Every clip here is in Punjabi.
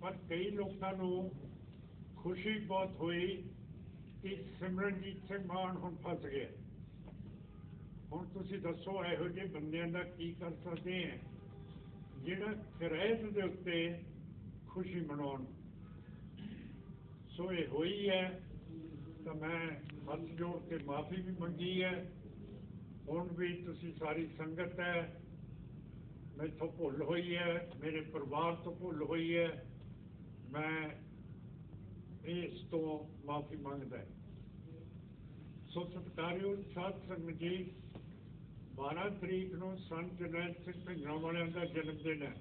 ਪਰ ਕਈ ਲੋਕਾਂ ਨੂੰ ਖੁਸ਼ੀ ਬਹੁਤ ਹੋਈ ਕਿ ਸਿਮਰਨਜੀਤ ਸਿੰਘ ਮਾਨ ਹੁਣ ਫਸ ਗਿਆ ਹੁਣ ਤੁਸੀਂ ਦੱਸੋ ਇਹੋ ਜਿਹੇ ਬੰਦਿਆਂ ਦਾ ਕੀ ਕਰ ਸਕਦੇ ਆ, ਜਿਹੜਾ ਕਿਰਾਇਤ ਦੇ ਉੱਤੇ ਖੁਸ਼ੀ ਮਨਾਉਣ। ਸੋ ਇਹ ਹੋਈ ਹੈ, ਤਾਂ ਮੈਂ ਹੱਥ ਜੋੜ ਕੇ ਮਾਫੀ ਵੀ ਮੰਗੀ ਹੈ। ਹੁਣ ਵੀ ਤੁਸੀਂ ਸਾਰੀ ਸੰਗਤ ਹੈ, ਮੈਥੋਂ ਭੁੱਲ ਹੋਈ ਹੈ, ਮੇਰੇ ਪਰਿਵਾਰ ਤੋਂ ਭੁੱਲ ਹੋਈ ਹੈ। ਮੈਂ ਇਸ ਤੋਂ ਮਾਫੀ ਮੰਗਦਾ ਸੋ ਸਤਿਕਾਰਯੋਗ ਸਾਧ ਸੰਗਤ ਜੀ 12 ਤਰੀਕ ਨੂੰ ਸੰਤ ਜਰਨੈਲ ਸਿੰਘ ਭਿੰਗਰਾਂ ਵਾਲਿਆਂ ਦਾ ਜਨਮ ਦਿਨ ਹੈ।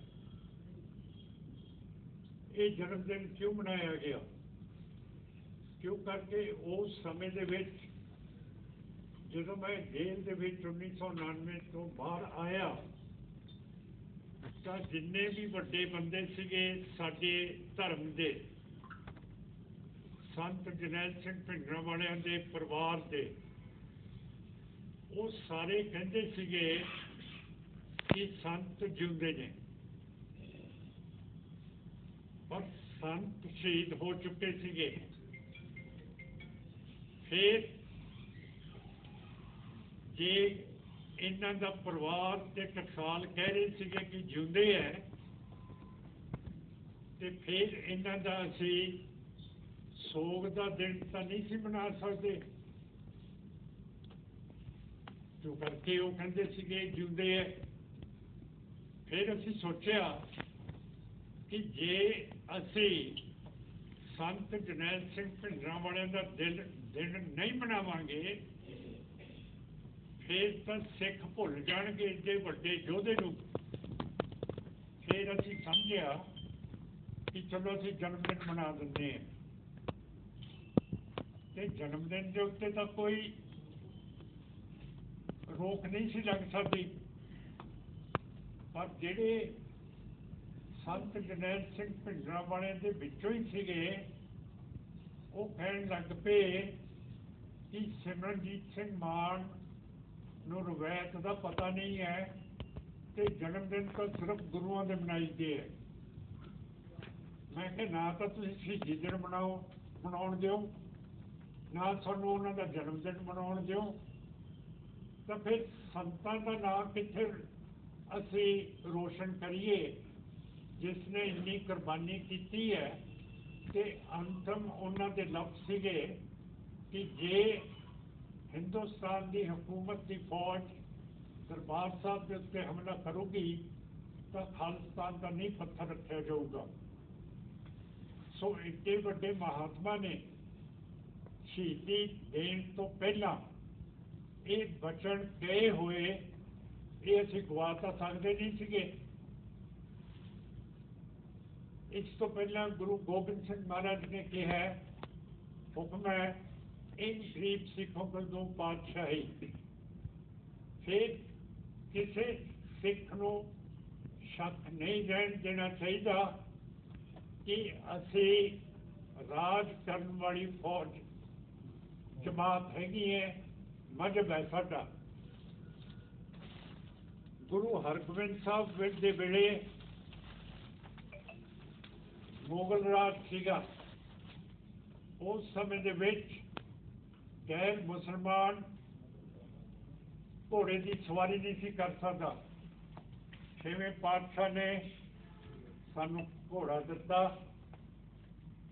ਇਹ ਜਨਮ ਦਿਨ ਕਿਉਂ ਮਨਾਇਆ ਗਿਆ? ਕਿਉਂ ਕਰਕੇ ਉਸ ਸਮੇਂ ਦੇ ਵਿੱਚ, ਜਦੋਂ ਮੈਂ ਜੇਲ੍ਹ ਦੇ ਵਿੱਚ 1999 ਤੋਂ ਬਾਹਰ ਆਇਆ ਤਾਂ ਜਿੰਨੇ ਵੀ ਵੱਡੇ ਬੰਦੇ ਸੀਗੇ ਸਾਡੇ ਧਰਮ ਦੇ, ਸੰਤ ਜਰਨੈਲ ਸਿੰਘ ਭਿੰਡਰਾਂ ਵਾਲਿਆਂ ਦੇ ਪਰਿਵਾਰ ਦੇ, ਉਹ ਸਾਰੇ ਕਹਿੰਦੇ ਸੀਗੇ ਕਿ ਸੰਤ ਜਿਉਂਦੇ ਨੇ। ਪਰ ਸੰਤ ਸ਼ਹੀਦ ਹੋ ਚੁੱਕੇ ਸੀਗੇ। ਫਿਰ ਜੇ ਇਹਨਾਂ ਦਾ ਪਰਿਵਾਰ ਤੇ ਟਕਸਾਲ ਕਹਿ ਰਹੇ ਸੀਗੇ ਕਿ ਜਿਉਂਦੇ ਹੈ ਤੇ ਫਿਰ ਇਹਨਾਂ ਦਾ ਅਸੀਂ ਸੋਗ ਦਾ ਦਿਨ ਤਾਂ ਨਹੀਂ ਸੀ ਮਨਾ ਸਕਦੇ। ਜੋ ਕਰਕੇ ਉਹ ਕਹਿੰਦੇ ਸੀਗੇ ਜਿਉਂਦੇ ਹੈ ਫਿਰ ਅਸੀਂ ਸੋਚਿਆ ਕਿ ਜੇ ਅਸੀਂ ਸੰਤ ਜਨੈਲ ਸਿੰਘ ਭਿੰਡਰਾਂ ਵਾਲਿਆਂ ਦਾ ਦਿਨ ਦਿਨ ਨਹੀਂ ਮਨਾਵਾਂਗੇ ਫਿਰ ਤਾਂ ਸਿੱਖ ਭੁੱਲ ਜਾਣਗੇ ਏਡੇ ਵੱਡੇ ਯੋਧੇ ਨੂੰ। ਫਿਰ ਅਸੀਂ ਸਮਝਿਆ ਕਿ ਚਲੋ ਅਸੀਂ ਜਨਮ ਦਿਨ ਮਨਾ ਦਿੰਦੇ ਹਾਂ। ਤੇ ਜਨਮ ਦਿਨ ਦੇ ਉੱਤੇ ਤਾਂ ਕੋਈ ਰੋਕ ਨਹੀਂ ਸੀ ਲੱਗ ਸਕਦੀ। ਪਰ ਜਿਹੜੇ ਸੰਤ ਜਨੈਲ ਸਿੰਘ ਭਿੰਡਰਾਂ ਵਾਲੇ ਦੇ ਵਿੱਚੋਂ ਹੀ ਸੀਗੇ, ਉਹ ਕਹਿਣ ਲੱਗ ਪਏ ਕਿ ਸਿਮਰਨਜੀਤ ਸਿੰਘ ਮਾਨ ਨੂੰ ਰਵਾਇਤ ਦਾ ਪਤਾ ਨਹੀਂ ਹੈ ਤੇ ਜਨਮ ਦਿਨ ਤਾਂ ਸਿਰਫ ਗੁਰੂਆਂ ਦੇ ਮਨਾਈਦੇ ਹੈ। ਮੈਂ ਕਿਹਾ, ਨਾ ਤਾਂ ਤੁਸੀਂ ਸ਼ਹੀਦੀ ਦਿਨ ਮਨਾਓ, ਮਨਾਉਣ ਦਿਓ। ਨਾ ਸਾਨੂੰ ਉਹਨਾਂ ਦਾ ਜਨਮ ਦਿਨ ਮਨਾਉਣ ਦਿਓ। ਤਾਂ ਫਿਰ ਸੰਤਾਂ ਦਾ ਨਾਮ ਕਿੱਥੇ ਅਸੀਂ ਰੋਸ਼ਨ ਕਰੀਏ? ਜਿਸ ਨੇ ਇੰਨੀ ਕੁਰਬਾਨੀ ਕੀਤੀ ਹੈ ਤੇ ਅੰਤਮ ਉਹਨਾਂ ਦੇ ਲਫ਼ਜ਼ ਸੀਗੇ ਕਿ ਜੇ ਹਿੰਦੁਸਤਾਨ ਦੀ ਹਕੂਮਤ ਦੀ ਫੌਜ ਦਰਬਾਰ ਸਾਹਿਬ ਦੇ ਉੱਤੇ ਹਮਲਾ ਕਰੂਗੀ ਤਾਂ ਖਾਲਿਸਤਾਨ ਦਾ ਨਹੀਂ ਪੱਥਰ ਰੱਖਿਆ ਜਾਊਗਾ। ਸੋ ਇੱਡੇ ਵੱਡੇ ਮਹਾਤਮਾ ਨੇ ਸ਼ਹੀਦੀ ਦੇਣ ਤੋਂ ਪਹਿਲਾਂ ਇਹ ਬਚਨ ਗਏ ਹੋਏ, ਇਹ ਅਸੀਂ ਗਵਾ ਤਾਂ ਸਕਦੇ ਨਹੀਂ ਸੀਗੇ। ਇਸ ਤੋਂ ਪਹਿਲਾਂ ਗੁਰੂ ਗੋਬਿੰਦ ਸਿੰਘ ਮਹਾਰਾਜ ਨੇ ਕਿਹਾ, ਹੁਕਮ ਹੈ ਇਨ ਗਰੀਬ ਸਿੱਖੋਂ ਕੋ ਦੋ ਪਾਤਸ਼ਾਹੀ ਫਿਰ ਕਿਸੇ ਸਿੱਖ ਨੂੰ ਸ਼ੱਕ ਨਹੀਂ ਰਹਿਣ ਦੇਣਾ ਚਾਹੀਦਾ ਕਿ ਅਸੀਂ ਰਾਜ ਕਰਨ ਵਾਲੀ ਫੌਜ ਜਮਾਤ ਹੈਗੀ ਹੈ ਮਜ਼ਹਬ ਹੈ ਸਾਡਾ ਗੁਰੂ ਹਰਗੋਬਿੰਦ ਸਾਹਿਬ ਦੇ ਵੇਲੇ ਮੁਗਲ ਰਾਜ ਸੀਗਾ ਉਸ ਸਮੇਂ ਦੇ ਵਿੱਚ ਗੈਰ ਮੁਸਲਮਾਨ ਘੋੜੇ ਦੀ ਸਵਾਰੀ ਨਹੀਂ ਸੀ ਕਰ ਸਕਦਾ। ਛੇਵੇਂ ਪਾਤਸ਼ਾਹ ਨੇ ਸਾਨੂੰ ਘੋੜਾ ਦਿੱਤਾ।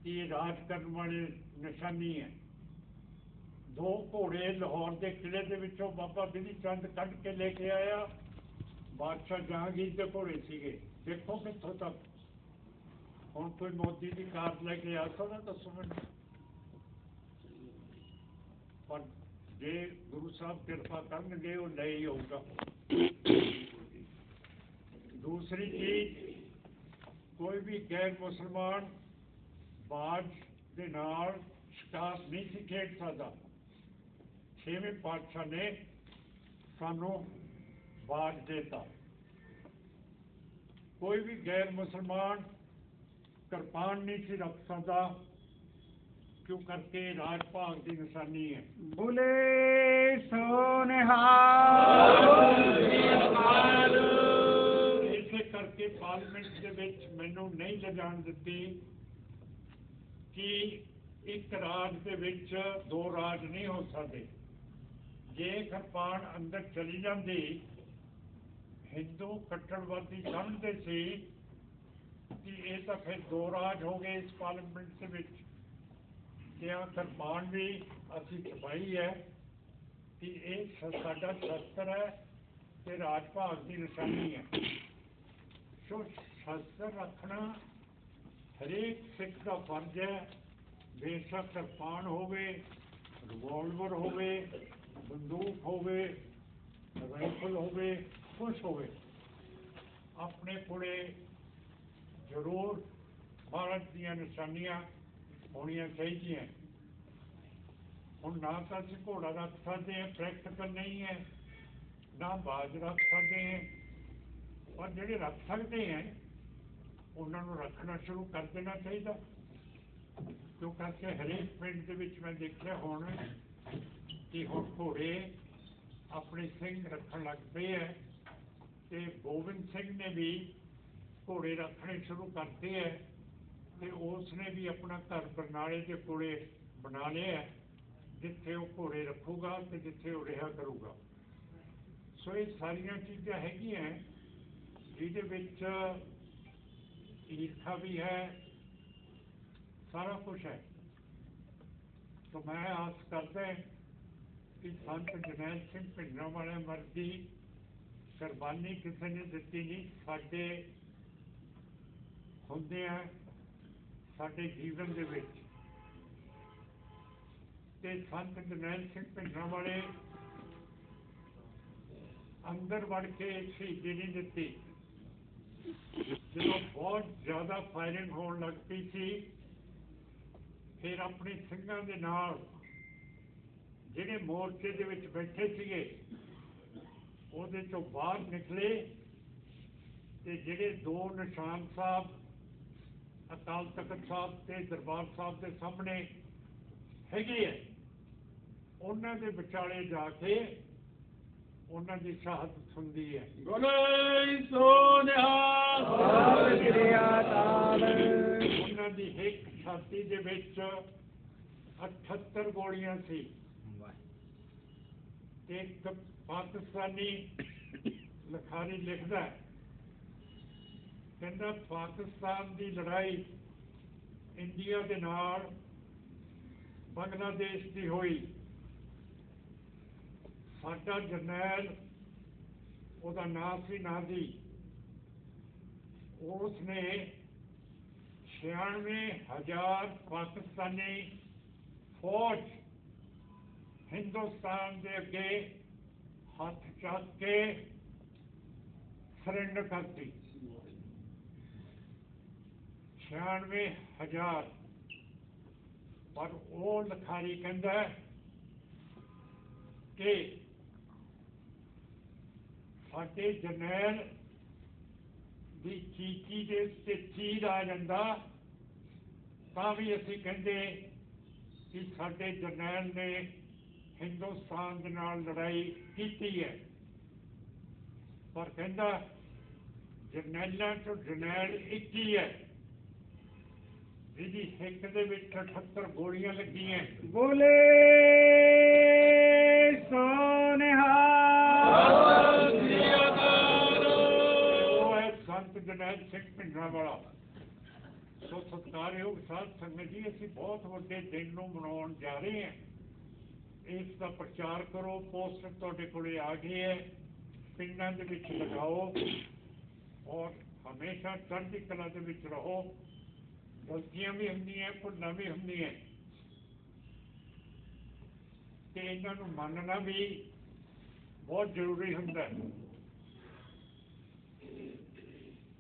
ਇਹ ਰਾਜ ਕਰਨ ਵਾਲੇ ਨਿਸ਼ਾਨੀ ਹੈ। ਦੋ ਘੋੜੇ ਲਾਹੌਰ ਦੇ ਕਿਲੇ ਦੇ ਵਿੱਚੋਂ ਬਾਬਾ ਬਿਧੀ ਚੰਦ ਕੱਢ ਕੇ ਲੈ ਕੇ ਆਇਆ। ਬਾਦਸ਼ਾਹ ਜਹਾਂਗੀਰ ਦੇ ਘੋੜੇ ਸੀਗੇ। ਦੇਖੋ ਕਿੱਥੋਂ ਤੱਕ। ਹੁਣ ਕੋਈ ਮੋਦੀ ਦੀ ਕਾਰ ਲੈ ਕੇ ਆ ਸਕਦਾ ਦੱਸੋ ਮੈਨੂੰ ਪਰ ਜੇ ਗੁਰੂ ਸਾਹਿਬ ਕਿਰਪਾ ਕਰਨਗੇ, ਉਹ ਨਹੀਂ ਹੋਊਗਾ ਦੂਸਰੀ ਚੀਜ਼, ਕੋਈ ਵੀ ਗੈਰ ਮੁਸਲਮਾਨ ਬਾਜ ਦੇ ਨਾਲ ਸ਼ਿਕਾਰ ਨਹੀਂ ਸੀ ਖੇਡ ਸਕਦਾ। ਛੇਵੇਂ ਪਾਤਸ਼ਾਹ ਨੇ ਸਾਨੂੰ ਬਾਜ ਦਿੱਤਾ। ਕੋਈ ਵੀ ਗੈਰ ਮੁਸਲਮਾਨ ਕਿਰਪਾਨ ਨਹੀਂ ਸੀ ਰੱਖ ਸਕਦਾ। ਕਿਉਂ ਕਰਕੇ ਰਾਜ ਭਾਗ ਦੀ ਨਿਸ਼ਾਨੀ ਹੈ? ਬੁਲੇ ਸੋਨਿਹਾਲ। ਇਸੇ ਕਰਕੇ ਪਾਰਲੀਮੈਂਟ ਦੇ ਵਿੱਚ ਮੈਨੂੰ ਨਹੀਂ ਲਿਜਾਣ ਦਿੱਤੀ ਕਿ ਇੱਕ ਰਾਜ ਦੇ ਵਿੱਚ ਦੋ ਰਾਜ ਨਹੀਂ ਹੋ ਸਕਦੇ। ਜੇ ਕਿਰਪਾਨ ਅੰਦਰ ਚਲੀ ਜਾਂਦੀ ਹਿੰਦੂ ਕੱਟੜਵਾਦੀ ਸਮਝਦੇ ਸੀ ਕਿ ਇਹ ਤਾਂ ਫਿਰ ਦੋ ਰਾਜ ਹੋ ਗਏ ਇਸ ਪਾਰਲੀਮੈਂਟ ਦੇ ਵਿੱਚ। ਤੇ ਆ ਕਿਰਪਾਨ ਵੀ ਅਸੀਂ ਛਪਾਈ ਹੈ ਕਿ ਇਹ ਸਾਡਾ ਸ਼ਸਤਰ ਹੈ ਤੇ ਰਾਜ ਭਾਗ ਦੀ ਨਿਸ਼ਾਨੀ ਹੈ। ਸੋ ਸ਼ਸਤਰ ਰੱਖਣਾ ਹਰੇਕ ਸਿੱਖ ਦਾ ਫਰਜ਼ ਹੈ। ਬੇਸ਼ੱਕ ਤਰਪਾਨ ਹੋਵੇ ਰਿਵਾਲਵਰ ਹੋਵੇ, ਬੰਦੂਕ ਹੋਵੇ ਰਾਈਫਲ ਹੋਵੇ, ਕੁਛ ਹੋਵੇ, ਆਪਣੇ ਕੋਲੇ ਜ਼ਰੂਰ ਭਾਰਤ ਦੀਆਂ ਨਿਸ਼ਾਨੀਆਂ ਹੋਣੀਆਂ ਚਾਹੀਦੀਆਂ। ਹੁਣ ਨਾ ਤਾਂ ਅਸੀਂ ਘੋੜਾ ਰੱਖ ਸਕਦੇ ਹਾਂ ਪ੍ਰੈਕਟੀਕਲ ਨਹੀਂ ਹੈ, ਨਾ ਬਾਜ ਰੱਖ ਸਕਦੇ ਹਾਂ। ਪਰ ਜਿਹੜੇ ਰੱਖ ਸਕਦੇ ਹੈ, ਉਹਨਾਂ ਨੂੰ ਰੱਖਣਾ ਸ਼ੁਰੂ ਕਰ ਦੇਣਾ ਚਾਹੀਦਾ। ਕਿਉਂ ਕਰਕੇ ਹਰੇਕ ਪਿੰਡ ਦੇ ਵਿੱਚ ਮੈਂ ਦੇਖਿਆ ਹੁਣ ਕਿ ਹੁਣ ਘੋੜੇ ਆਪਣੇ ਸਿੰਘ ਰੱਖਣ ਲੱਗ ਪਏ ਹੈ ਤੇ ਗੋਬਿੰਦ ਸਿੰਘ ਨੇ ਵੀ ਘੋੜੇ ਰੱਖਣੇ ਸ਼ੁਰੂ ਕਰਤੇ ਹੈ ਤੇ ਉਸ ਨੇ ਵੀ ਆਪਣਾ ਘਰ ਬਰਨਾਲੇ ਦੇ ਕੋਲੇ ਬਣਾ ਲਿਆ ਜਿੱਥੇ ਉਹ ਘੋੜੇ ਰੱਖੂਗਾ ਤੇ ਜਿੱਥੇ ਉਹ ਰਿਹਾ ਕਰੂਗਾ। ਸੋ ਇਹ ਸਾਰੀਆਂ ਚੀਜ਼ਾਂ ਹੈਗੀਆਂ ਜਿਹਦੇ ਵਿੱਚ ਈਰਖਾ ਵੀ ਹੈ, ਸਾਰਾ ਕੁਝ ਹੈ। ਤਾਂ ਮੈਂ ਆਸ ਕਰਦਾ ਕਿ ਸੰਤ ਜਨੈਲ ਸਿੰਘ ਭਿੰਡਰਾਂ ਵਾਲਿਆਂ ਮਰਦੀ ਕੁਰਬਾਨੀ ਕਿਸੇ ਨੇ ਦਿੱਤੀ ਨਹੀਂ, ਸਾਡੇ ਹੁੰਦੇ ਆ ਸਾਡੇ ਜੀਵਨ ਦੇ ਵਿੱਚ। ਤੇ ਸੰਤ ਜਨੈਲ ਸਿੰਘ ਭਿੰਡਰਾਂ ਵਾਲੇ ਅੰਦਰ ਵੜ ਕੇ ਸ਼ਹੀਦੀ ਨਹੀਂ ਦਿੱਤੀ। ਜਦੋਂ ਬਹੁਤ ਜ਼ਿਆਦਾ ਫਾਇਰਿੰਗ ਹੋਣ ਲੱਗ ਪਈ ਸੀ, ਫਿਰ ਆਪਣੇ ਸਿੰਘਾਂ ਦੇ ਨਾਲ ਜਿਹੜੇ ਮੋਰਚੇ ਦੇ ਵਿੱਚ ਬੈਠੇ ਸੀਗੇ, ਉਹਦੇ ਚੋਂ ਬਾਹਰ ਨਿਕਲੇ ਤੇ ਜਿਹੜੇ ਦੋ ਨਿਸ਼ਾਨ ਸਾਹਿਬ ਅਕਾਲ ਤਖਤ ਸਾਹਿਬ ਤੇ ਦਰਬਾਰ ਸਾਹਿਬ ਦੇ ਸਾਹਮਣੇ ਹੈਗੇ ਆ। ਉਹਨਾਂ ਦੇ ਵਿਚਾਲੇ ਜਾ ਕੇ ਉਹਨਾਂ ਦੀ ਸ਼ਹਾਦਤ ਹੁੰਦੀ ਹੈ। ਬੋਲੇ ਸੋ ਨਿਹਾਲ ਸਤਿ ਸ੍ਰੀ ਅਕਾਲ। ਉਹਨਾਂ ਦੀ ਇੱਕ ਛਾਤੀ ਦੇ ਵਿੱਚ 78 ਗੋਲੀਆਂ ਸੀ। ਤੇ ਇੱਕ ਪਾਕਿਸਤਾਨੀ ਲਖਾਰੀ ਲਿਖਦਾ ਹੈ ਕਹਿੰਦਾ ਪਾਕਿਸਤਾਨ ਦੀ ਲੜਾਈ ਇੰਡੀਆ ਦੇ ਨਾਲ ਬੰਗਲਾਦੇਸ਼ ਦੀ ਹੋਈ। ਸਾਡਾ ਜਰਨੈਲ, ਉਹਦਾ ਨਾਂ ਸੀ ਨਾਦੀ ਉਸ ਨੇ 96000 ਪਾਕਿਸਤਾਨੀ ਫੌਜ ਹਿੰਦੁਸਤਾਨ ਦੇ ਅੱਗੇ ਹੱਥ ਚੱਕ ਕੇ ਸਰੈਂਡਰ ਕਰਤੀ। 96000 ਪਰ ਉਹ ਲਖਾਰੀ ਕਹਿੰਦਾ ਹੈ ਕਿ ਸਾਡੇ ਜਰਨੈਲ ਦੀ ਚੀਚੀ ਦੇ ਉੱਤੇ ਚੀਰ ਆ ਜਾਂਦਾ, ਤਾਂ ਵੀ ਅਸੀਂ ਕਹਿੰਦੇ ਕਿ ਸਾਡੇ ਜਰਨੈਲ ਨੇ ਹਿੰਦੁਸਤਾਨ ਦੇ ਨਾਲ ਲੜਾਈ ਕੀਤੀ ਹੈ। ਪਰ ਕਹਿੰਦਾ, ਜਰਨੈਲਾਂ ਤੋਂ ਜਰਨੈਲ ਇੱਕ ਹੀ ਹੈ। ਜਿਹਦੀ ਹਿੱਕ ਦੇ ਵਿੱਚ 78 ਗੋਲੀਆਂ ਲੱਗੀਆਂ ਬੋਲੇ ਸੋ ਨਿਹਾਲ ਸਤਿ ਸ੍ਰੀ ਅਕਾਲ ਉਹ ਹੈ ਸੰਤ ਜਰਨੈਲ ਸਿੰਘ ਭਿੰਡਰਾਂ ਵਾਲਾ ਸੋ ਸਤਿਕਾਰਯੋਗ ਸਾਧ ਸੰਗਤ ਜੀ ਅਸੀਂ ਬਹੁਤ ਵੱਡੇ ਦਿਨ ਨੂੰ ਮਨਾਉਣ ਜਾ ਰਹੇ ਹਾਂ ਇਸ ਦਾ ਪ੍ਰਚਾਰ ਕਰੋ ਪੋਸਟਰ ਤੁਹਾਡੇ ਕੋਲੇ ਆ ਗਏ ਹੈ ਪਿੰਡਾਂ ਦੇ ਵਿੱਚ ਲਗਾਓ ਔਰ ਹਮੇਸ਼ਾ ਚੜ੍ਹਦੀ ਕਲਾ ਦੇ ਵਿੱਚ ਰਹੋ ਗਲਤੀਆਂ ਵੀ ਹੁੰਦੀਆਂ, ਭੁੱਲਾਂ ਵੀ ਹੁੰਦੀਆਂ। ਤੇ ਇਹਨਾਂ ਨੂੰ ਮੰਨਣਾ ਵੀ ਬਹੁਤ ਜ਼ਰੂਰੀ ਹੁੰਦਾ ਹੈ।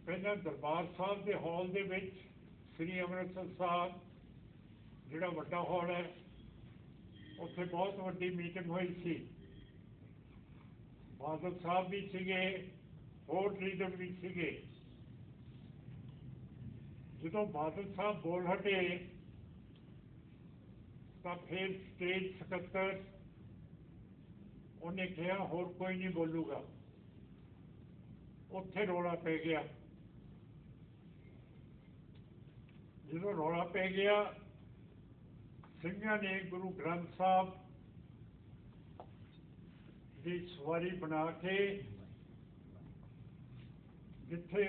ਪਹਿਲਾਂ ਦਰਬਾਰ ਸਾਹਿਬ ਦੇ ਹਾਲ ਦੇ ਵਿੱਚ ਸ੍ਰੀ ਅੰਮ੍ਰਿਤਸਰ ਸਾਹਿਬ, ਜਿਹੜਾ ਵੱਡਾ ਹਾਲ ਹੈ, ਉੱਥੇ ਬਹੁਤ ਵੱਡੀ ਮੀਟਿੰਗ ਹੋਈ ਸੀ। ਬਾਦਲ ਸਾਹਿਬ ਵੀ ਸੀਗੇ, ਹੋਰ ਲੀਡਰ ਵੀ ਸੀਗੇ। ਜਦੋਂ ਬਾਦਲ ਸਾਹਿਬ ਬੋਲ ਹਟੇ ਤਾਂ ਫਿਰ ਸਟੇਜ ਸਕੱਤਰ ਉਹਨੇ ਕਿਹਾ ਹੋਰ ਕੋਈ ਨਹੀਂ ਬੋਲੂਗਾ ਉੱਥੇ ਰੋਲਾ ਪੈ ਗਿਆ ਜਦੋਂ ਰੌਲਾ ਪੈ ਗਿਆ ਸਿੰਘਾਂ ਨੇ ਗੁਰੂ ਗ੍ਰੰਥ ਸਾਹਿਬ ਦੀ ਸਵਾਰੀ ਬਣਾ ਕੇ ਜਿੱਥੇ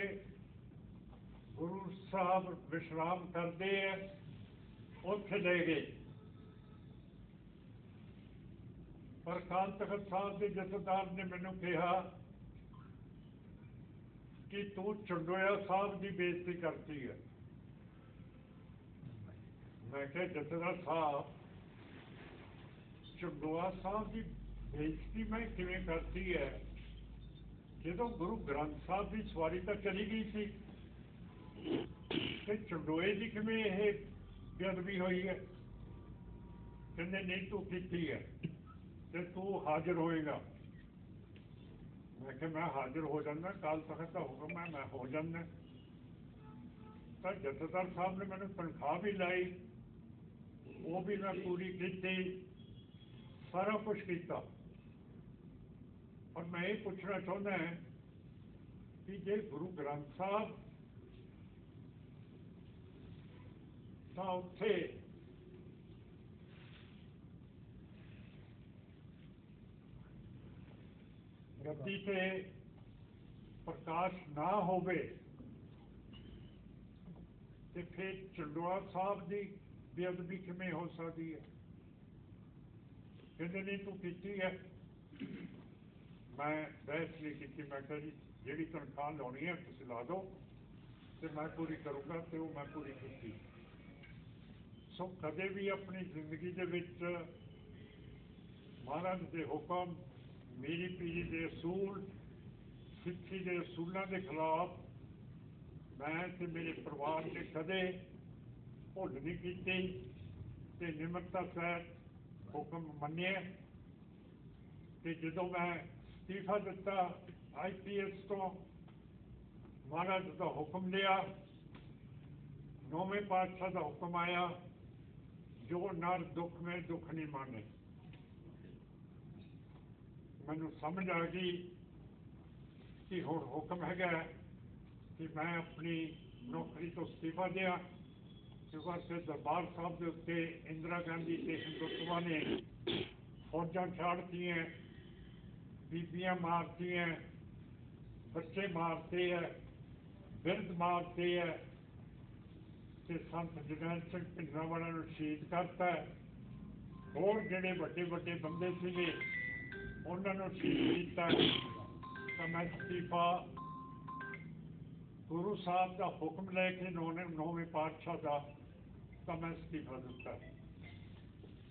ਗੁਰੂ ਸਾਹਿਬ ਵਿਸ਼ਰਾਮ ਕਰਦੇ ਆ, ਉੱਥੇ ਲੈ ਗਏ। ਪਰ ਅਕਾਲ ਤਖਤ ਸਾਹਿਬ ਦੇ ਜਥੇਦਾਰ ਨੇ ਮੈਨੂੰ ਕਿਹਾ ਕਿ ਤੂੰ ਚੰਡੋਇਆ ਸਾਹਿਬ ਦੀ ਬੇਇੱਜ਼ਤੀ ਕਰਤੀ ਹੈ। ਮੈਂ ਕਿਹਾ, ਜਥੇਦਾਰ ਸਾਹਿਬ, ਚੰਡੋਆ ਸਾਹਿਬ ਦੀ ਬੇਇੱਜ਼ਤੀ ਮੈਂ ਕਿਵੇਂ ਕਰਤੀ ਹੈ? ਜਦੋਂ ਗੁਰੂ ਗ੍ਰੰਥ ਸਾਹਿਬ ਦੀ ਸਵਾਰੀ ਤਾਂ ਚਲੀ ਗਈ ਸੀ। ਤੇ ਚੰਡੋਏ ਦੀ ਕਿਵੇਂ ਇਹ ਬੇਅਦਬੀ ਹੋਈ ਹੈ? ਕਹਿੰਦੇ ਨਹੀਂ, ਤੂੰ ਕੀਤੀ ਹੈ। ਤੇ ਤੂੰ ਹਾਜ਼ਰ ਹੋਏਗਾ। ਮੈਂ ਕਿਹਾ, ਮੈਂ ਹਾਜ਼ਰ ਹੋ ਜਾਂਦਾ ਕੱਲ ਤੱਕ ਦਾ ਹੁਕਮ ਹੈ, ਮੈਂ ਹੋ ਜਾਂਦਾ। ਤਾਂ ਜਥੇਦਾਰ ਸਾਹਿਬ ਨੇ ਮੈਨੂੰ ਤਨਖਾਹ ਵੀ ਲਾਈ, ਉਹ ਵੀ ਮੈਂ ਪੂਰੀ ਕੀਤੀ, ਸਾਰਾ ਕੁਝ ਕੀਤਾ। ਪਰ ਮੈਂ ਇਹ ਪੁੱਛਣਾ ਚਾਹੁੰਦਾ ਹਾਂ ਕਿ ਜੇ ਗੁਰੂ ਗ੍ਰੰਥ ਸਾਹਿਬ ਤਾਂ ਉੱਥੇ ਗੱਦੀ ਤੇ ਪ੍ਰਕਾਸ਼ ਨਾ ਹੋਵੇ ਤੇ ਫਿਰ ਚੰਡੋਆ ਸਾਹਿਬ ਦੀ ਬੇਅਦਬੀ ਕਿਵੇਂ ਹੋ ਸਕਦੀ ਹੈ? ਕਹਿੰਦੇ ਨਹੀਂ, ਤੂੰ ਕੀਤੀ ਹੈ। ਮੈਂ ਬਹਿਸ ਨਹੀਂ ਕੀਤੀ। ਮੈਂ ਕਿਹਾ ਜੀ, ਜਿਹੜੀ ਤਨਖਾਹ ਲਾਉਣੀ ਹੈ, ਤੁਸੀਂ ਲਾ ਦਿਓ ਤੇ ਮੈਂ ਪੂਰੀ ਕਰੂੰਗਾ ਤੇ ਉਹ ਮੈਂ ਪੂਰੀ ਕੀਤੀ। ਸੋ ਕਦੇ ਵੀ ਆਪਣੀ ਜ਼ਿੰਦਗੀ ਦੇ ਵਿੱਚ ਮਹਾਰਾਜ ਦੇ ਹੁਕਮ, ਮੇਰੀ ਪੀੜੀ ਦੇ ਅਸੂਲ, ਸਿੱਖੀ ਦੇ ਅਸੂਲਾਂ ਦੇ ਖਿਲਾਫ ਮੈਂ ਤੇ ਮੇਰੇ ਪਰਿਵਾਰ ਨੇ ਕਦੇ ਭੁੱਲ ਨਹੀਂ ਕੀਤੀ ਤੇ ਨਿਮਰਤਾ ਸਹਿਤ ਹੁਕਮ ਮੰਨਿਆ। ਤੇ ਜਦੋਂ ਮੈਂ ਅਸਤੀਫਾ ਦਿੱਤਾ ਆਈਪੀਐਸ ਤੋਂ, ਮਹਾਰਾਜ ਦਾ ਹੁਕਮ ਲਿਆ, ਨੌਵੇਂ ਪਾਤਸ਼ਾਹ ਦਾ ਹੁਕਮ ਆਇਆ। ਜੋ ਨਰ ਦੁੱਖ ਮੈਂ ਦੁੱਖ ਨਹੀਂ ਮਾਨੇ ਮੈਨੂੰ ਸਮਝ ਆ ਗਈ ਕਿ ਹੁਣ ਹੁਕਮ ਹੈਗਾ ਕਿ ਮੈਂ ਆਪਣੀ ਨੌਕਰੀ ਤੋਂ ਅਸਤੀਫਾ ਦਿਆਂ। ਕਿਉਂਕਿ ਦਰਬਾਰ ਸਾਹਿਬ ਦੇ ਉੱਤੇ ਇੰਦਰਾ ਗਾਂਧੀ ਤੇ ਹਿੰਦੁਤਵਾ ਨੇ ਫੌਜਾਂ ਛਾੜਤੀਆਂ, ਬੀਬੀਆਂ ਮਾਰਤੀਆਂ, ਬੱਚੇ ਮਾਰਤੇ ਹੈ ਬਿਰਧ ਮਾਰਤੇ ਹੈ ਤੇ ਸੰਤ ਜਗਨ ਸਿੰਘ ਪਿੰਡਰਾਵਾਲਾ ਨੂੰ ਸ਼ਹੀਦ ਕਰਤਾ ਹੋਰ ਜਿਹੜੇ ਵੱਡੇ ਵੱਡੇ ਬੰਦੇ ਸੀਗੇ, ਉਹਨਾਂ ਨੂੰ ਸ਼ਹੀਦ ਕੀਤਾ ਤਾਂ ਮੈਂ ਅਸਤੀਫਾ ਗੁਰੂ ਸਾਹਿਬ ਦਾ ਹੁਕਮ ਲੈ ਕੇ ਨੌਵੇਂ ਨੌਵੇਂ ਪਾਤਸ਼ਾਹ ਦਾ ਤਾਂ ਮੈਂ ਅਸਤੀਫਾ ਦਿੱਤਾ।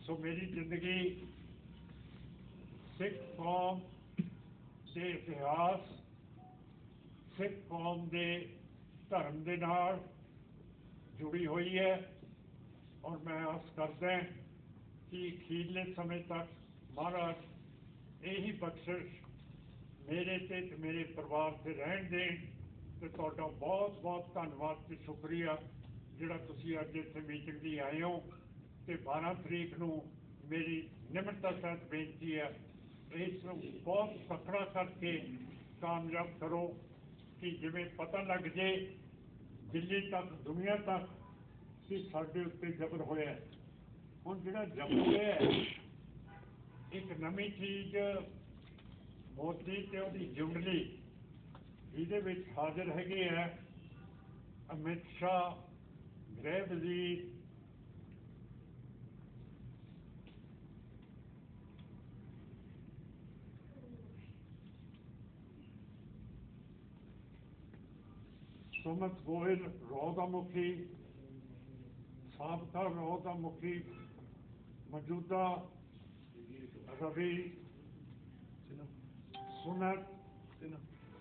ਸੋ ਮੇਰੀ ਜ਼ਿੰਦਗੀ ਸਿੱਖ ਕੌਮ ਦੇ ਇਤਿਹਾਸ, ਸਿੱਖ ਕੌਮ ਦੇ ਧਰਮ ਦੇ ਨਾਲ ਜੁੜੀ ਹੋਈ ਹੈ ਔਰ ਮੈਂ ਆਸ ਕਰਦਾ ਹਾਂ ਕਿ ਅਖੀਰਲੇ ਸਮੇਂ ਤੱਕ ਮਹਾਰਾਜ ਇਹੀ ਬਖਸ਼ਿਸ਼ ਮੇਰੇ ਤੇ ਤੇ ਮੇਰੇ ਪਰਿਵਾਰ ਤੇ ਰਹਿਣ ਦੇਣ ਤੇ ਤੁਹਾਡਾ ਬਹੁਤ ਬਹੁਤ ਧੰਨਵਾਦ ਤੇ ਸ਼ੁਕਰੀਆ ਜਿਹੜਾ ਤੁਸੀਂ ਅੱਜ ਇੱਥੇ ਮੀਟਿੰਗ ਲਈ ਆਏ ਹੋ ਤੇ 12 ਤਰੀਕ ਨੂੰ ਮੇਰੀ ਨਿਮਰਤਾ ਸਹਿਤ ਬੇਨਤੀ ਹੈ ਇਸ ਨੂੰ ਬਹੁਤ ਤਕੜਾ ਕਰਕੇ ਕਾਮਯਾਬ ਕਰੋ ਕਿ ਜਿਵੇਂ ਪਤਾ ਲੱਗ ਜੇ ਦਿੱਲੀ ਤੱਕ, ਦੁਨੀਆ ਤੱਕ ਕਿ ਸਾਡੇ ਉੱਤੇ ਜ਼ਬਰ ਹੋਇਆ ਹੁਣ ਜਿਹੜਾ ਜ਼ਬਰ ਹੋਇਆ ਇੱਕ ਨਵੀਂ ਚੀਜ਼ ਮੋਦੀ ਤੇ ਉਹਦੀ ਜੁੰਡਲੀ ਜਿਹਦੇ ਵਿੱਚ ਹਾਜ਼ਰ ਹੈਗੇ ਆ ਅਮਿਤ ਸ਼ਾਹ, ਗ੍ਰਹਿ ਵਜ਼ੀਰ ਸੁਮਤ ਗੋਇਲ ਰੌ ਦਾ ਮੁਖੀ ਸਾਬਕਾ ਰੌ ਦਾ ਮੁਖੀ ਮੌਜੂਦਾ ਰਵੀ ਸੁਨਤ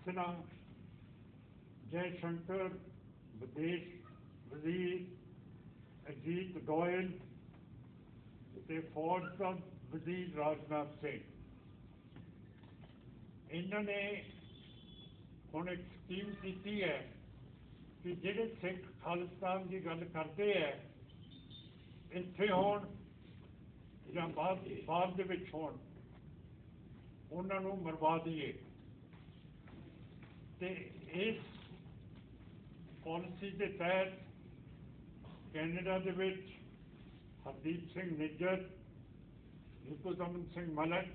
ਸਿਨਾ ਜੈ ਸ਼ੰਕਰ ਵਿਦੇਸ਼ ਵਜ਼ੀਰ ਅਜੀਤ ਗੋਇਲ ਤੇ ਫੌਜ ਦਾ ਵਜ਼ੀਰ ਰਾਜਨਾਥ ਸਿੰਘ ਇਹਨਾਂ ਨੇ ਹੁਣ ਇੱਕ ਸਕੀਮ ਕੀਤੀ ਹੈ ਕਿ ਜਿਹੜੇ ਸਿੱਖ ਖਾਲਿਸਤਾਨ ਦੀ ਗੱਲ ਕਰਦੇ ਹੈ ਇੱਥੇ ਹੋਣ ਜਾਂ ਬਾਅਦ ਬਾਅਦ ਦੇ ਵਿੱਚ ਹੋਣ, ਉਹਨਾਂ ਨੂੰ ਮਰਵਾ ਦਈਏ। ਤੇ ਇਸ ਪਾਲਿਸੀ ਦੇ ਤਹਿਤ ਕੈਨੇਡਾ ਦੇ ਵਿੱਚ ਹਰਦੀਪ ਸਿੰਘ ਨਿੱਜਰ ਰਿਪੂ ਸਿੰਘ ਮਲਕ,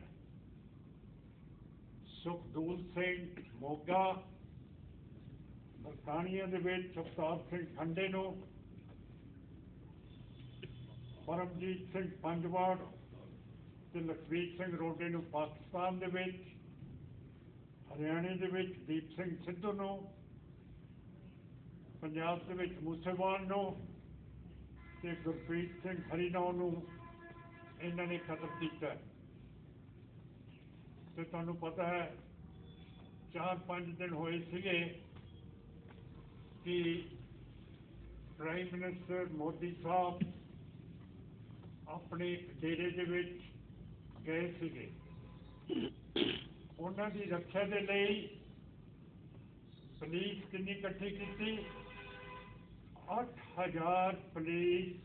ਸੁਖਦੂਲ ਸਿੰਘ ਮੋਗਾ ਬਰਤਾਨੀਆ ਦੇ ਵਿੱਚ ਅਵਤਾਰ ਸਿੰਘ ਖੰਡੇ ਨੂੰ, ਪਰਮਜੀਤ ਸਿੰਘ ਪੰਜਵਾੜ ਤੇ ਲਖਵੀਰ ਸਿੰਘ ਰੋਡੇ ਨੂੰ ਪਾਕਿਸਤਾਨ ਦੇ ਵਿੱਚ, ਹਰਿਆਣੇ ਦੇ ਵਿੱਚ ਦੀਪ ਸਿੰਘ ਸਿੱਧੂ ਨੂੰ, ਪੰਜਾਬ ਦੇ ਵਿੱਚ ਮੂਸੇਵਾਲ ਨੂੰ ਤੇ ਗੁਰਪ੍ਰੀਤ ਸਿੰਘ ਹਰੀਨੌ ਨੂੰ ਇਹਨਾਂ ਨੇ ਖਤਮ ਕੀਤਾ। ਤੇ ਤੁਹਾਨੂੰ ਪਤਾ ਹੈ, ਚਾਰ ਪੰਜ ਦਿਨ ਹੋਏ ਸੀਗੇ ਕਿ ਪ੍ਰਾਈਮ ਮਿਨਿਸਟਰ ਮੋਦੀ ਸਾਹਿਬ ਆਪਣੇ ਡੇਰੇ ਦੇ ਵਿੱਚ ਗਏ ਸੀਗੇ। ਉਹਨਾਂ ਦੀ ਰੱਖਿਆ ਦੇ ਲਈ ਪੁਲਿਸ ਕਿੰਨੀ ਇਕੱਠੀ ਕੀਤੀ? 8000 ਪੁਲਿਸ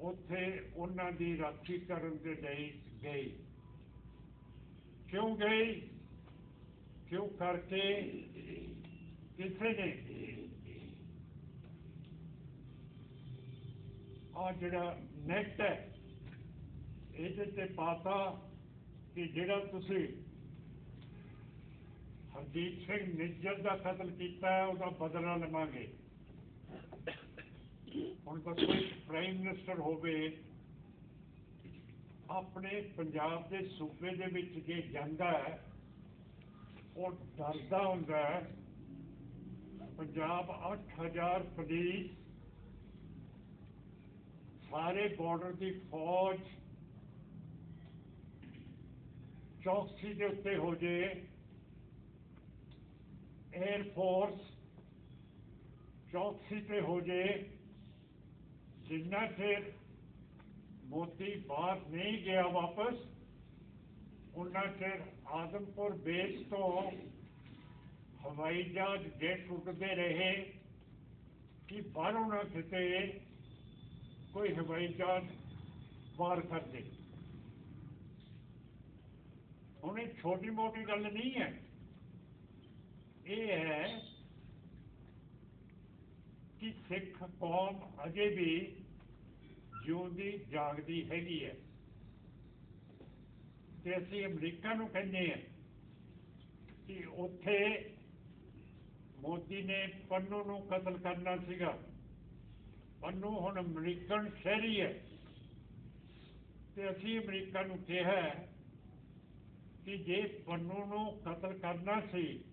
ਉੱਥੇ ਉਹਨਾਂ ਦੀ ਰਾਖੀ ਕਰਨ ਦੇ ਲਈ ਗਈ। ਕਿਉਂ ਗਈ? ਕਿਉਂ ਕਰਕੇ? ਕਿਸੇ ਨੇ ਆ ਜਿਹੜਾ ਨੈਟ ਹੈ, ਇਹਦੇ ਤੇ ਪਾਤਾ ਕਿ ਜਿਹੜਾ ਤੁਸੀਂ ਹਰਦੀਪ ਸਿੰਘ ਨਿੱਜਰ ਦਾ ਕਤਲ ਕੀਤਾ ਹੈ, ਉਹਦਾ ਬਦਲਾ ਲਵਾਂਗੇ। ਹੁਣ ਬਸ ਕੋਈ ਪ੍ਰਾਈਮ ਮਿਨਿਸਟਰ ਹੋਵੇ, ਆਪਣੇ ਪੰਜਾਬ ਦੇ ਸੂਬੇ ਦੇ ਵਿੱਚ ਜੇ ਜਾਂਦਾ ਹੈ, ਉਹ ਡਰਦਾ ਹੁੰਦਾ ਹੈ ਪੰਜਾਬ 8000 ਪੁਲਿਸ ਸਾਰੇ ਬਾਰਡਰ ਦੀ ਫੌਜ ਚੌਕਸੀ ਦੇ ਉੱਤੇ ਹੋ ਜੇ 에ਅਰ ਫੋਰਸ ਚੌਕਸੀ ਤੇ ਹੋ ਜੇ ਜਿੰਨਾ ਚਿਰ ਮੋਦੀ ਬਾਹਰ ਨਹੀਂ ਗਿਆ ਵਾਪਸ ਉਹਨਾਂ ਚਿਰ ਆਦਮਪੁਰ ਬੇਸ ਤੋਂ ਹਵਾਈ ਜਹਾਜ਼ ਜੇ ਟੁੱਟਦੇ ਰਹੇ ਕਿ ਬਾਹਰੋਂ ਨਾ ਕਿਤੇ ਕੋਈ ਹਵਾਈ ਜਹਾਜ਼ ਬਾਹਰ ਕਰ ਦੇ ਹੁਣ ਇਹ ਛੋਟੀ ਮੋਟੀ ਗੱਲ ਨਹੀਂ ਹੈ। ਇਹ ਹੈ ਕਿ ਸਿੱਖ ਕੌਮ ਅਜੇ ਵੀ ਜਿਉਂਦੀ, ਜਾਗਦੀ ਹੈਗੀ ਹੈ। ਤੇ ਅਸੀਂ ਅਮਰੀਕਾ ਨੂੰ ਕਹਿੰਦੇ ਹਾਂ ਕਿ ਉੱਥੇ ਮੋਦੀ ਨੇ ਪੰਨੂ ਨੂੰ ਕਤਲ ਕਰਨਾ ਸੀਗਾ। ਪੰਨੂ ਹੁਣ ਅਮਰੀਕਨ ਸ਼ਹਿਰੀ ਹੈ। ਤੇ ਅਸੀਂ ਅਮਰੀਕਾ ਨੂੰ ਕਿਹਾ ਕਿ ਜੇ ਪੰਨੂ ਨੂੰ ਕਤਲ ਕਰਨਾ ਸੀ,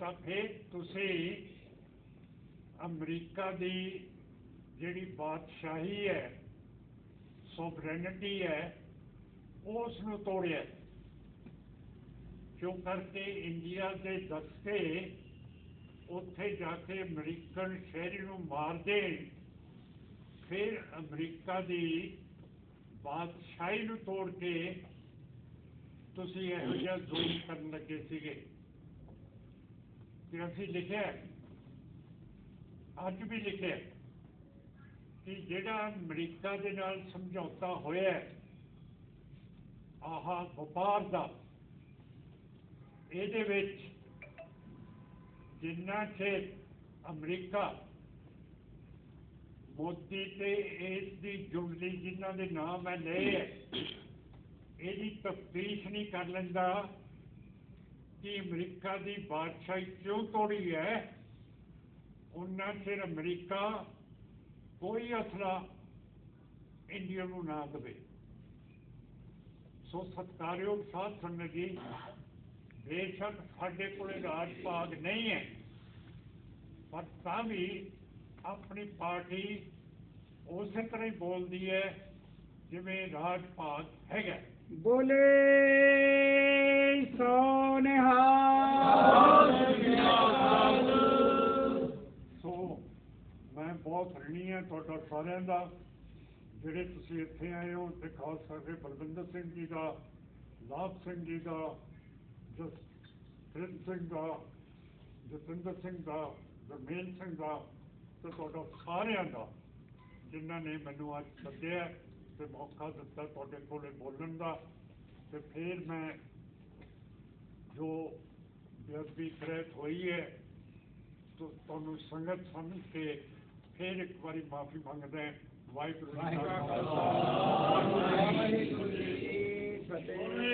ਤਾਂ ਫਿਰ ਤੁਸੀਂ ਅਮਰੀਕਾ ਦੀ ਜਿਹੜੀ ਬਾਦਸ਼ਾਹੀ ਹੈ, ਸੋਵਰੈਨਿਟੀ ਹੈ, ਉਸ ਨੂੰ ਤੋੜਿਆ। ਕਿਉਂ ਕਰਕੇ ਇੰਡੀਆ ਦੇ ਦਸਤੇ ਉੱਥੇ ਜਾ ਕੇ ਅਮਰੀਕਨ ਸ਼ਹਿਰੀ ਨੂੰ ਮਾਰ ਦੇਣ ਫਿਰ ਅਮਰੀਕਾ ਦੀ ਬਾਦਸ਼ਾਹੀ ਨੂੰ ਤੋੜ ਕੇ ਤੁਸੀਂ ਇਹੋ ਜਿਹਾ ਜ਼ੁਲਮ ਕਰਨ ਲੱਗੇ ਸੀਗੇ। ਤੇ ਅਸੀਂ ਲਿਖਿਆ ਅੱਜ ਵੀ ਲਿਖਿਆ ਕਿ ਜਿਹੜਾ ਅਮਰੀਕਾ ਦੇ ਨਾਲ ਸਮਝੌਤਾ ਹੋਇਆ ਆਹਾ ਵਪਾਰ ਦਾ, ਇਹਦੇ ਵਿੱਚ ਜਿੰਨਾ ਚਿਰ ਅਮਰੀਕਾ ਮੋਦੀ ਤੇ ਇਸ ਦੀ ਜੁਗਲੀ ਜਿਨ੍ਹਾਂ ਦੇ ਨਾਮ ਹੈ ਲਏ ਹੈ, ਇਹਦੀ ਤਫਤੀਸ਼ ਨਹੀਂ ਕਰ ਲੈਂਦਾ ਕਿ ਅਮਰੀਕਾ ਦੀ ਬਾਦਸ਼ਾਹੀ ਕਿਉਂ ਤੋੜੀ ਹੈ, ਉਹਨਾਂ ਚਿਰ ਅਮਰੀਕਾ ਕੋਈ ਅਸਲਾ ਇੰਡੀਆ ਨੂੰ ਨਾ ਦੇਵੇ। ਸੋ ਸਤਕਾਰਯੋਗ ਸਾਧ ਸੰਗਤ ਜੀ ਬੇਸ਼ੱਕ ਸਾਡੇ ਕੋਲੇ ਰਾਜ ਭਾਗ ਨਹੀਂ ਹੈ। ਪਰ ਤਾਂ ਵੀ ਆਪਣੀ ਪਾਰਟੀ ਉਸੇ ਤਰ੍ਹਾਂ ਹੀ ਬੋਲਦੀ ਹੈ ਜਿਵੇਂ ਰਾਜ ਭਾਗ ਹੈਗਾ। ਬੋਲੇ ਸੋ ਨਿਹਾਲ। ਸੋ ਮੈਂ ਬਹੁਤ ਰਣੀ ਹਾਂ ਤੁਹਾਡਾ ਸਾਰਿਆਂ ਦਾ ਜਿਹੜੇ ਤੁਸੀਂ ਇੱਥੇ ਆਏ ਹੋ ਤੇ ਖਾਸ ਕਰਕੇ ਬਲਵਿੰਦਰ ਸਿੰਘ ਜੀ ਦਾ ਲਾਭ ਸਿੰਘ ਜੀ ਦਾ ਜਸਪ੍ਰੀਤ ਸਿੰਘ ਦਾ, ਜਤਿੰਦਰ ਸਿੰਘ ਦਾ ਗੁਰਮੇਲ ਸਿੰਘ ਦਾ ਤੇ ਤੁਹਾਡਾ ਸਾਰਿਆਂ ਦਾ, ਜਿਨ੍ਹਾਂ ਨੇ ਮੈਨੂੰ ਅੱਜ ਸੱਦਿਆ ਤੇ ਮੌਕਾ ਦਿੱਤਾ ਤੁਹਾਡੇ ਕੋਲ ਬੋਲਣ ਦਾ। ਤੇ ਫਿਰ ਮੈਂ ਜੋ ਬੇਅਦਬੀ ਕਰਤ ਹੋਈ ਹੈ ਤੁਹਾਨੂੰ ਸੰਗਤ ਸਮਝ ਕੇ ਫਿਰ ਇੱਕ ਵਾਰੀ ਮਾਫੀ ਮੰਗਦਾ ਵਾਹਿਗੁਰੂ ਜੀ ਕਾ ਖਾਲਸਾ। ਵਾਹਿਗੁਰੂ ਜੀ ਕੀ ਫਤਿਹ।